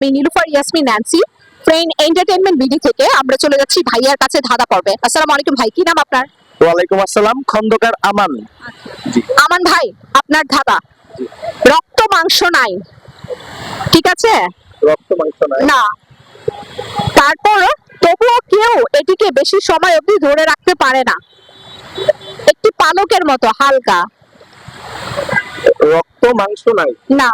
আমি Nilufar Yasmin Nancy friend entertainment BD থেকে আমরা চলে যাচ্ছি ভাইয়ার কাছে ধাঁধা পর্বে। আসসালামু আলাইকুম ভাই কি নাম আপনার? ওয়ালাইকুম আসসালাম খন্দকার আমান। আমান ভাই আপনার ধাঁধা। রক্ত মাংস নাই। ঠিক আছে? রক্ত মাংস নাই। না। তারপর তবুও কেউ এটিকে বেশি সময় অবধি ধরে রাখতে পারে না। একটি পালকের মতো হালকা। রক্ত মাংস নাই। না।